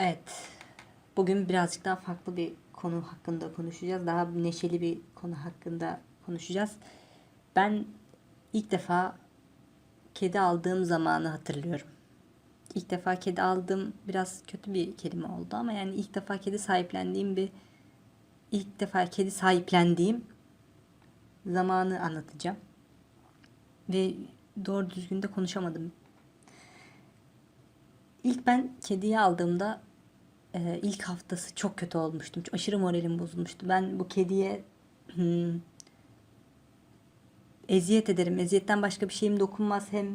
Evet. Bugün birazcık daha farklı bir konu hakkında konuşacağız. Daha neşeli bir konu hakkında konuşacağız. Ben ilk defa kedi aldığım zamanı hatırlıyorum. İlk defa kedi aldığım biraz kötü bir kelime oldu ama yani ilk defa kedi sahiplendiğim bir ilk defa kedi sahiplendiğim zamanı anlatacağım. Ve doğru düzgün de konuşamadım. İlk ben kediyi aldığımda e, ilk haftası çok kötü olmuştum. Aşırı moralim bozulmuştu. Ben bu kediye hmm, eziyet ederim. Eziyetten başka bir şeyim dokunmaz. Hem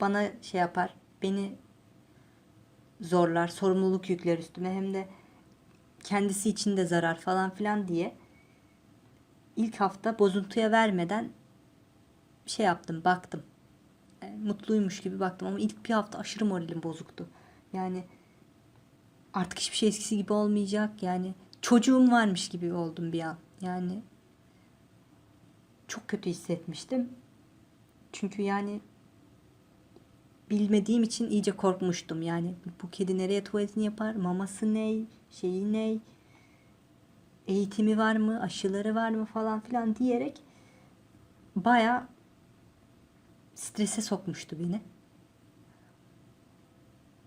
bana şey yapar. Beni zorlar. Sorumluluk yükler üstüme. Hem de kendisi için de zarar falan filan diye ilk hafta bozuntuya vermeden şey yaptım. Baktım. E, mutluymuş gibi baktım ama ilk bir hafta aşırı moralim bozuktu. Yani artık hiçbir şey eskisi gibi olmayacak. Yani çocuğum varmış gibi oldum bir an. Yani çok kötü hissetmiştim. Çünkü yani bilmediğim için iyice korkmuştum. Yani bu kedi nereye tuvaletini yapar? Maması ne? Şeyi ne? Eğitimi var mı? Aşıları var mı falan filan diyerek baya strese sokmuştu beni.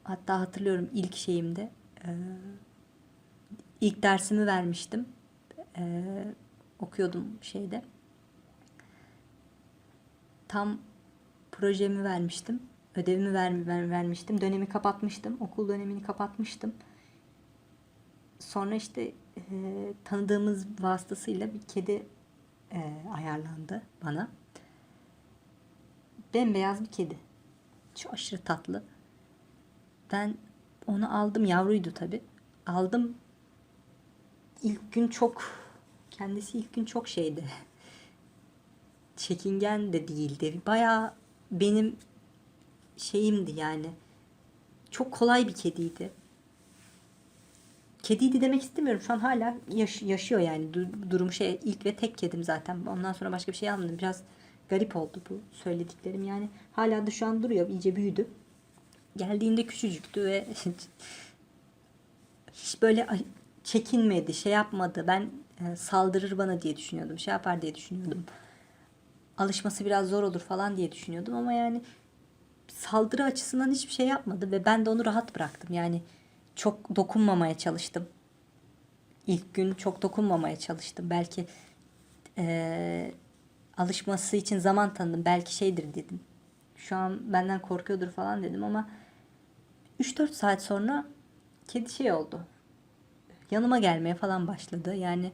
Hatta hatırlıyorum ilk şeyimde ilk dersimi vermiştim. E, okuyordum şeyde. Tam projemi vermiştim. Ödevimi ver, ver, vermiştim. Dönemi kapatmıştım. Okul dönemini kapatmıştım. Sonra işte e, tanıdığımız vasıtasıyla bir kedi e, ayarlandı bana. Bembeyaz bir kedi. Çok aşırı tatlı. Ben onu aldım. Yavruydu tabi. Aldım. İlk gün çok kendisi ilk gün çok şeydi. Çekingen de değildi. Baya benim şeyimdi yani. Çok kolay bir kediydi. Kediydi demek istemiyorum. Şu an hala yaş- yaşıyor yani. Du- durumu şey ilk ve tek kedim zaten. Ondan sonra başka bir şey almadım. Biraz garip oldu bu söylediklerim. Yani hala da şu an duruyor. iyice büyüdü. Geldiğinde küçücüktü ve hiç böyle çekinmedi, şey yapmadı. Ben e, saldırır bana diye düşünüyordum. Şey yapar diye düşünüyordum. Alışması biraz zor olur falan diye düşünüyordum ama yani saldırı açısından hiçbir şey yapmadı ve ben de onu rahat bıraktım. Yani çok dokunmamaya çalıştım. İlk gün çok dokunmamaya çalıştım. Belki eee, alışması için zaman tanıdım. Belki şeydir dedim. Şu an benden korkuyordur falan dedim ama 3-4 saat sonra kedi şey oldu. Yanıma gelmeye falan başladı. Yani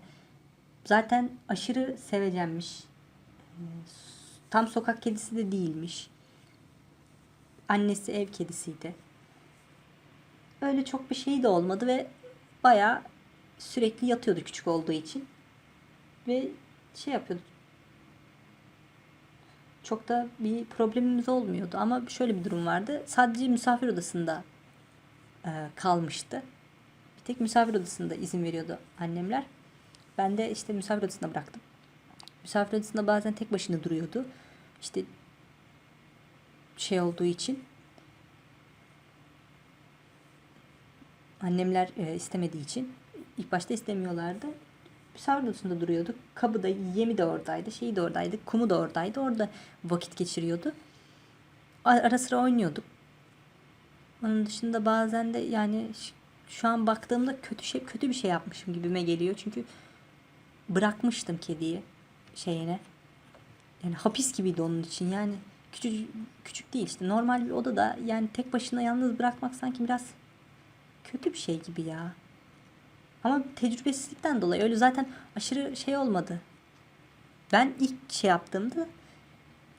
zaten aşırı sevecenmiş. Ee, Tam sokak kedisi de değilmiş. Annesi ev kedisiydi. Öyle çok bir şey de olmadı ve bayağı sürekli yatıyordu küçük olduğu için. Ve şey yapıyordu. Çok da bir problemimiz olmuyordu ama şöyle bir durum vardı. Sadece misafir odasında e, kalmıştı. Bir tek misafir odasında izin veriyordu annemler. Ben de işte misafir odasına bıraktım. Misafir odasında bazen tek başına duruyordu. İşte şey olduğu için annemler e, istemediği için ilk başta istemiyorlardı. Misafir odasında duruyordu. Kabı da yemi de oradaydı. Şeyi de oradaydı. Kumu da oradaydı. Orada vakit geçiriyordu. Ara sıra oynuyorduk. Onun dışında bazen de yani şu an baktığımda kötü şey kötü bir şey yapmışım gibime geliyor. Çünkü bırakmıştım kediyi şeyine. Yani hapis gibiydi onun için. Yani küçük küçük değil işte normal bir odada yani tek başına yalnız bırakmak sanki biraz kötü bir şey gibi ya. Ama tecrübesizlikten dolayı öyle zaten aşırı şey olmadı. Ben ilk şey yaptığımda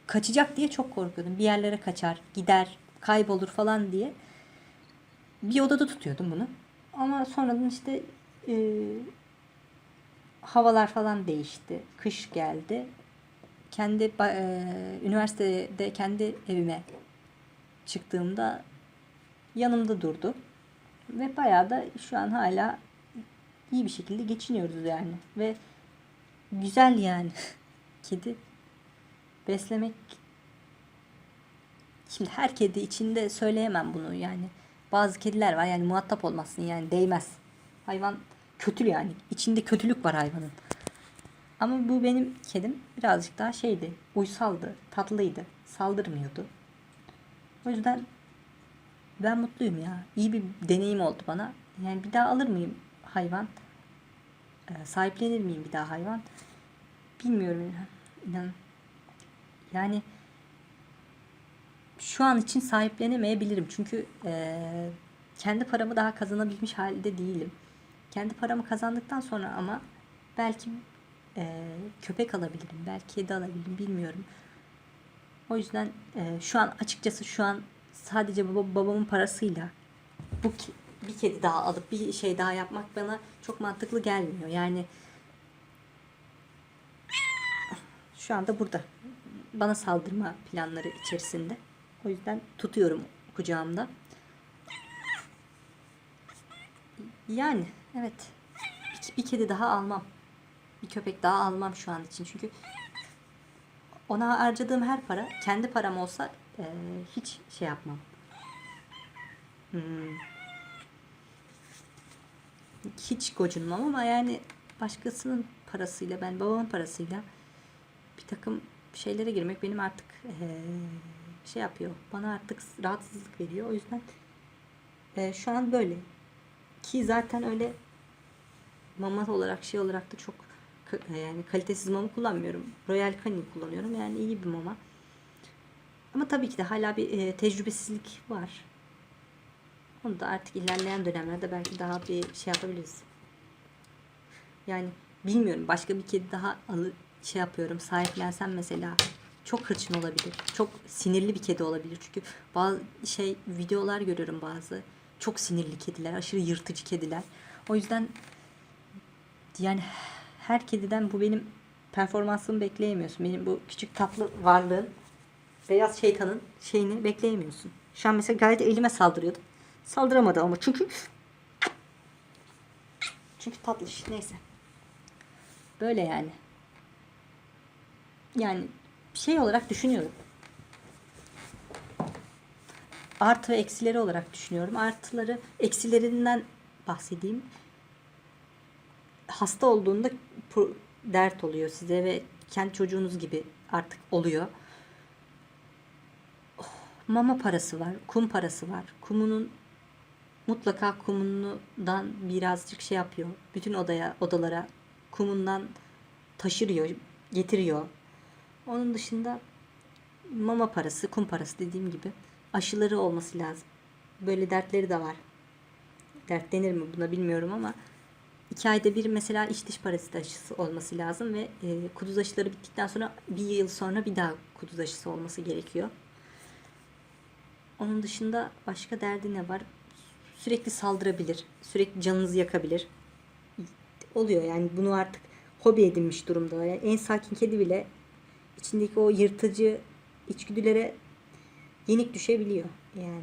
kaçacak diye çok korkuyordum. Bir yerlere kaçar, gider, kaybolur falan diye. Bir odada tutuyordum bunu. Ama sonradan işte e, havalar falan değişti. Kış geldi. Kendi e, üniversitede kendi evime çıktığımda yanımda durdu. Ve bayağı da şu an hala iyi bir şekilde geçiniyoruz yani. Ve güzel yani. Kedi beslemek Şimdi her kedi içinde söyleyemem bunu yani. Bazı kediler var yani muhatap olmazsın yani değmez. Hayvan kötü yani. İçinde kötülük var hayvanın. Ama bu benim kedim birazcık daha şeydi. Uysaldı, tatlıydı. Saldırmıyordu. O yüzden ben mutluyum ya. İyi bir deneyim oldu bana. Yani bir daha alır mıyım hayvan? Ee, sahiplenir miyim bir daha hayvan? Bilmiyorum inan. inan. Yani şu an için sahiplenemeyebilirim. Çünkü eee, kendi paramı daha kazanabilmiş halde değilim. Kendi paramı kazandıktan sonra ama belki eee, köpek alabilirim. Belki kedi alabilirim. Bilmiyorum. O yüzden eee, şu an açıkçası şu an sadece baba, babamın parasıyla bu ki- bir kedi daha alıp bir şey daha yapmak bana çok mantıklı gelmiyor. Yani şu anda burada. Bana saldırma planları içerisinde. O yüzden tutuyorum kucağımda. Yani evet. Bir, bir kedi daha almam. Bir köpek daha almam şu an için. Çünkü ona harcadığım her para kendi param olsa eee, hiç şey yapmam. Hmm. Hiç gocunmam ama yani başkasının parasıyla ben babamın parasıyla bir takım şeylere girmek benim artık eee, şey yapıyor. Bana artık rahatsızlık veriyor. O yüzden eee, şu an böyle. Ki zaten öyle mama olarak şey olarak da çok ka- yani kalitesiz mama kullanmıyorum. Royal Canin kullanıyorum. Yani iyi bir mama. Ama tabii ki de hala bir eee, tecrübesizlik var. Onu da artık ilerleyen dönemlerde belki daha bir şey yapabiliriz. Yani bilmiyorum başka bir kedi daha alı şey yapıyorum sahiplensem mesela çok hırçın olabilir. Çok sinirli bir kedi olabilir. Çünkü bazı şey videolar görüyorum bazı. Çok sinirli kediler, aşırı yırtıcı kediler. O yüzden yani her kediden bu benim performansımı bekleyemiyorsun. Benim bu küçük tatlı varlığın beyaz şeytanın şeyini bekleyemiyorsun. Şu an mesela gayet elime saldırıyordu. Saldıramadı ama çünkü çünkü tatlış. Neyse. Böyle yani. Yani şey olarak düşünüyorum. Artı ve eksileri olarak düşünüyorum. Artıları, eksilerinden bahsedeyim. Hasta olduğunda dert oluyor size ve kendi çocuğunuz gibi artık oluyor. Oh, Mama parası var, kum parası var. Kumunun mutlaka kumundan birazcık şey yapıyor. Bütün odaya, odalara kumundan taşırıyor, getiriyor. Onun dışında mama parası, kum parası dediğim gibi aşıları olması lazım. Böyle dertleri de var. Dert denir mi buna bilmiyorum ama iki ayda bir mesela iç dış parazit aşısı olması lazım ve e, kuduz aşıları bittikten sonra bir yıl sonra bir daha kuduz aşısı olması gerekiyor. Onun dışında başka derdi ne var? Sürekli saldırabilir. Sürekli canınızı yakabilir. Oluyor yani bunu artık hobi edinmiş durumda. Yani en sakin kedi bile içindeki o yırtıcı içgüdülere yenik düşebiliyor yani.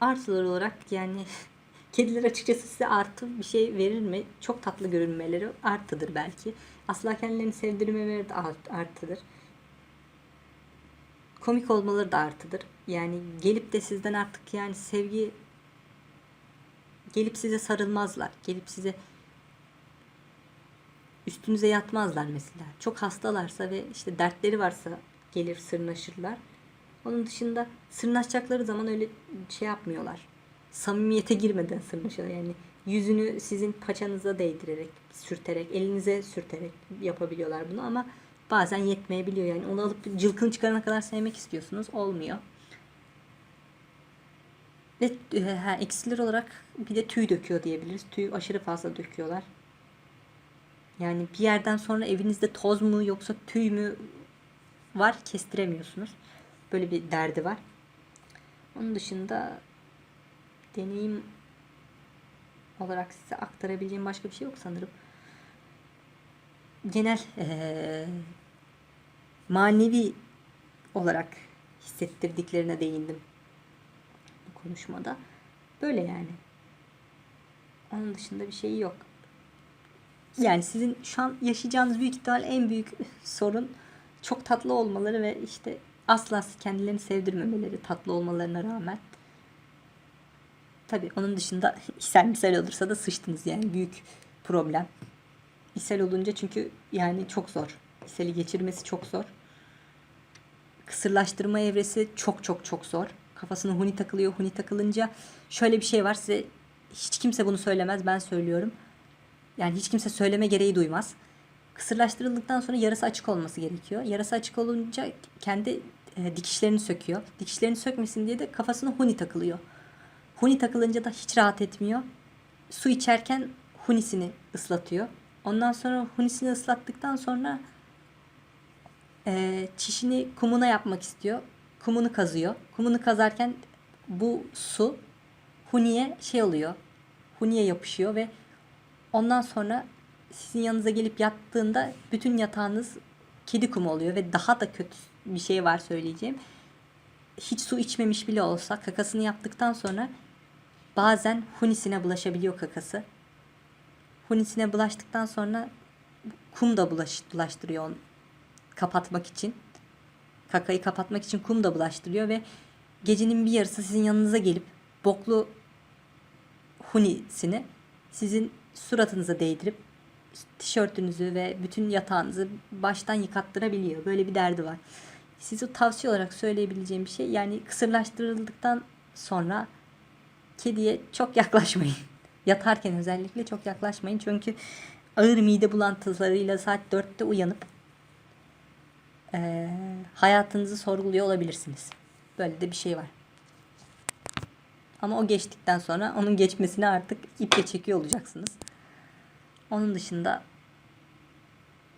Artılar olarak yani kediler açıkçası size artı bir şey verir mi? Çok tatlı görünmeleri artıdır belki. Asla kendilerini sevdirmemeleri de art- artıdır komik olmaları da artıdır. Yani gelip de sizden artık yani sevgi gelip size sarılmazlar. Gelip size üstünüze yatmazlar mesela. Çok hastalarsa ve işte dertleri varsa gelir sırnaşırlar. Onun dışında sırnaşacakları zaman öyle şey yapmıyorlar. Samimiyete girmeden sırnaşıyorlar. Yani yüzünü sizin paçanıza değdirerek, sürterek, elinize sürterek yapabiliyorlar bunu ama bazen yetmeyebiliyor. Yani onu alıp cılkını çıkarana kadar sevmek istiyorsunuz. Olmuyor. Ve e, ha, eksiler olarak bir de tüy döküyor diyebiliriz. Tüy aşırı fazla döküyorlar. Yani bir yerden sonra evinizde toz mu yoksa tüy mü var kestiremiyorsunuz. Böyle bir derdi var. Onun dışında deneyim olarak size aktarabileceğim başka bir şey yok sanırım. Genel eee, manevi olarak hissettirdiklerine değindim bu konuşmada. Böyle yani. Onun dışında bir şey yok. Yani sizin şu an yaşayacağınız büyük ihtimal en büyük sorun çok tatlı olmaları ve işte asla kendilerini sevdirmemeleri tatlı olmalarına rağmen. Tabii onun dışında ishal misal olursa da sıçtınız yani büyük problem. İshal olunca çünkü yani çok zor. İshali geçirmesi çok zor. Kısırlaştırma evresi çok çok çok zor. Kafasına huni takılıyor. Huni takılınca şöyle bir şey var size hiç kimse bunu söylemez ben söylüyorum. Yani hiç kimse söyleme gereği duymaz. Kısırlaştırıldıktan sonra yarası açık olması gerekiyor. Yarası açık olunca kendi e, dikişlerini söküyor. Dikişlerini sökmesin diye de kafasına huni takılıyor. Huni takılınca da hiç rahat etmiyor. Su içerken hunisini ıslatıyor. Ondan sonra hunisini ıslattıktan sonra e, çişini kumuna yapmak istiyor. Kumunu kazıyor. Kumunu kazarken bu su huniye şey oluyor. Huniye yapışıyor ve ondan sonra sizin yanınıza gelip yattığında bütün yatağınız kedi kumu oluyor ve daha da kötü bir şey var söyleyeceğim. Hiç su içmemiş bile olsa kakasını yaptıktan sonra bazen hunisine bulaşabiliyor kakası. Hunisine bulaştıktan sonra kum da bulaş, bulaştırıyor onu kapatmak için. Kakayı kapatmak için kum da bulaştırıyor ve gecenin bir yarısı sizin yanınıza gelip boklu hunisini sizin suratınıza değdirip tişörtünüzü ve bütün yatağınızı baştan yıkattırabiliyor. Böyle bir derdi var. Size tavsiye olarak söyleyebileceğim bir şey yani kısırlaştırıldıktan sonra kediye çok yaklaşmayın. Yatarken özellikle çok yaklaşmayın. Çünkü ağır mide bulantılarıyla saat 4'te uyanıp eee, hayatınızı sorguluyor olabilirsiniz. Böyle de bir şey var. Ama o geçtikten sonra onun geçmesini artık iple çekiyor olacaksınız. Onun dışında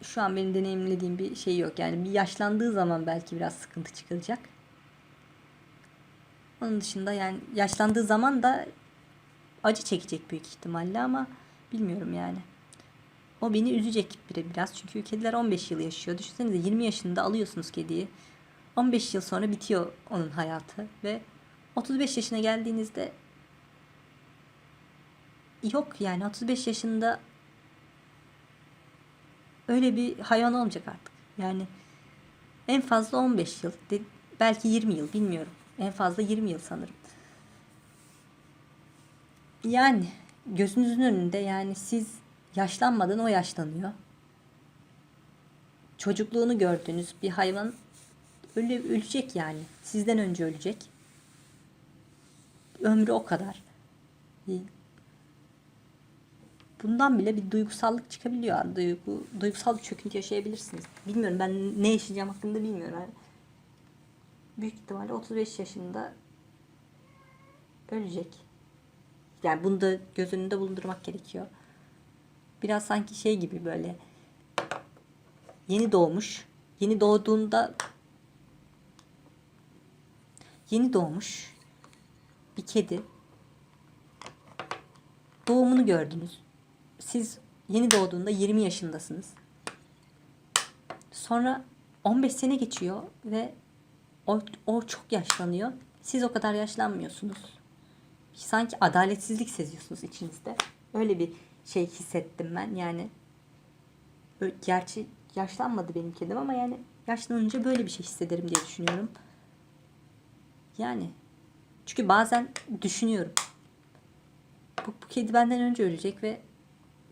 şu an benim deneyimlediğim bir şey yok. Yani bir yaşlandığı zaman belki biraz sıkıntı çıkaracak. Onun dışında yani yaşlandığı zaman da acı çekecek büyük ihtimalle ama bilmiyorum yani. O beni üzecek biri biraz. Çünkü kediler 15 yıl yaşıyor. Düşünsenize 20 yaşında alıyorsunuz kediyi. 15 yıl sonra bitiyor onun hayatı ve 35 yaşına geldiğinizde yok yani 35 yaşında öyle bir hayvan olmayacak artık. Yani en fazla 15 yıl, belki 20 yıl bilmiyorum. En fazla 20 yıl sanırım. Yani gözünüzün önünde yani siz yaşlanmadan o yaşlanıyor. Çocukluğunu gördüğünüz bir hayvan öyle ölecek yani. Sizden önce ölecek. Ömrü o kadar. Bundan bile bir duygusallık çıkabiliyor. Duygu, duygusal bir çöküntü yaşayabilirsiniz. Bilmiyorum ben ne yaşayacağım hakkında bilmiyorum. Yani büyük ihtimalle 35 yaşında ölecek. Yani bunu da göz önünde bulundurmak gerekiyor. Biraz sanki şey gibi böyle yeni doğmuş. Yeni doğduğunda yeni doğmuş bir kedi doğumunu gördünüz. Siz yeni doğduğunda 20 yaşındasınız. Sonra 15 sene geçiyor ve o, o çok yaşlanıyor. Siz o kadar yaşlanmıyorsunuz. Sanki adaletsizlik seziyorsunuz içinizde. Öyle bir şey hissettim ben. Yani gerçi yaşlanmadı benim kedim ama yani yaşlanınca böyle bir şey hissederim diye düşünüyorum. Yani çünkü bazen düşünüyorum. Bu, bu kedi benden önce ölecek ve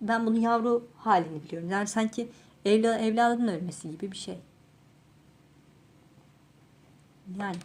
ben bunun yavru halini biliyorum. Yani sanki evla, evladının ölmesi gibi bir şey. Yani